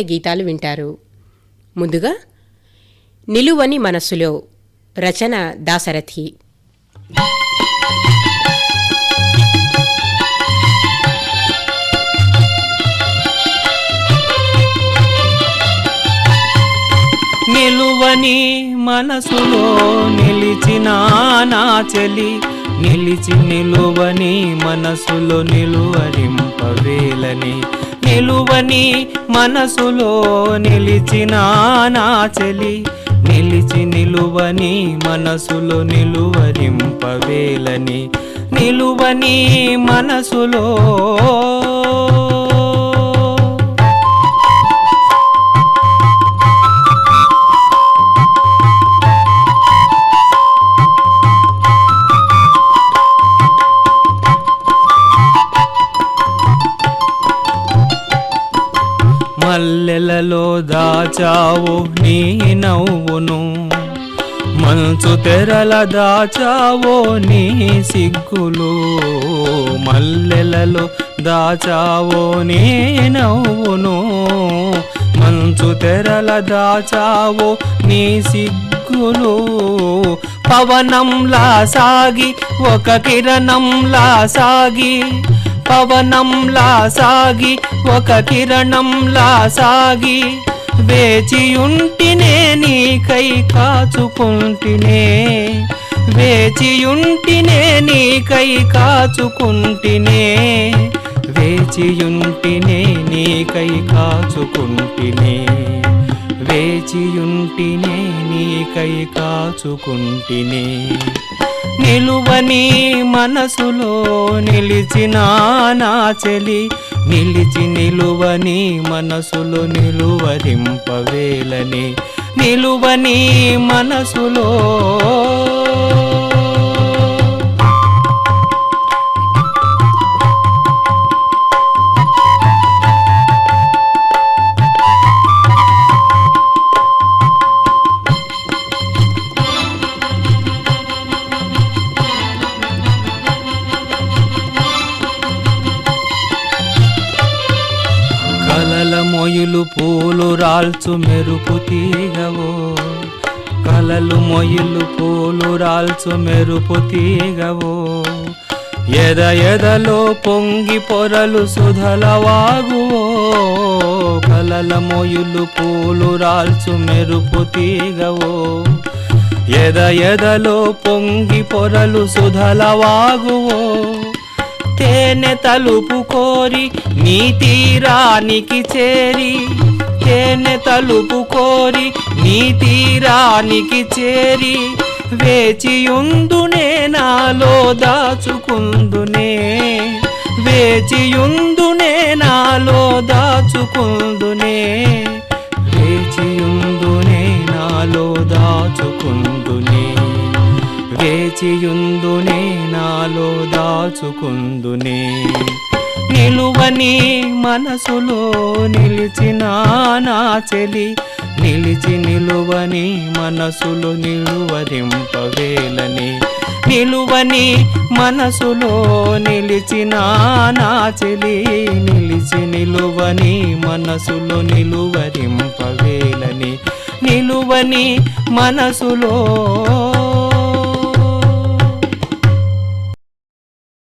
గీతాలు వింటారు. ముందుగా నిలువని మనసులో రచన దాసరథి నిలువని మనసులో నిలిచిన నా చెలి నిలిచి నిలువని మనసులో నిలువరింపవేలని నిలువని మనసులో నిలిచిన నా చెలి. నిలిచి నిలువని మనసులో నిలువరింపవేలని. నిలువని మనసులో మల్లెలలో దాచావు నీ నవ్వును. మంచు తెరల దాచావో నీ సిగ్గులు. మల్లెలలో దాచావో నీ నవ్వును. మంచు తెరల దాచావో నీ సిగ్గులు. పవనంలా సాగి ఒక కిరణంలా సాగి పవనంలా సాగి ఒక కిరణంలా సాగి వేచియుంటినే నీకై కాచుకుంటినే. వేచియుంటినే నీకై కాచుకుంటినే. వేచియుంటినే నీకై కాచుకుంటినే. వేచియుంటినే నీకై కాచుకుంటినే. నిలువని మనసులో నిలిచిన నా చెలి నిలిచి నిలువని మనసులో నిలువరింపవేలని నిలువని మనసులో మొయులు పూలు రాల్చు మెరుపు తీగవో. కలలు మొయులు పూలు రాల్చు మెరుపు తీగవో. ఎద ఎదలో పొంగి పొరలు సుధలవాగువో కలల మొయులు పూలు రాల్చు మెరుపు తీగవో. ఎద ఎదలో పొంగి పొరలు సుధలవాగువో తేనె తలుపు కోరి నీ తీరానికి చేరి. తేనె తలుపు కోరి నీ తీరానికి చేరి. వేచియుందునే నాలో దాచుకుందునే వేచియుందునే నాలో దాచుకుందునే నిలిచియుందునే నాలో దాచుకుందునే. నిలువని మనసులో నిలిచిన నా చెలి నిలిచి నిలువని మనసులు నిలువరింపవేలని నిలువని మనసులో నిలిచిన నా చెలి నిలిచి నిలువని మనసులు నిలువరింపవేలని నిలువని మనసులో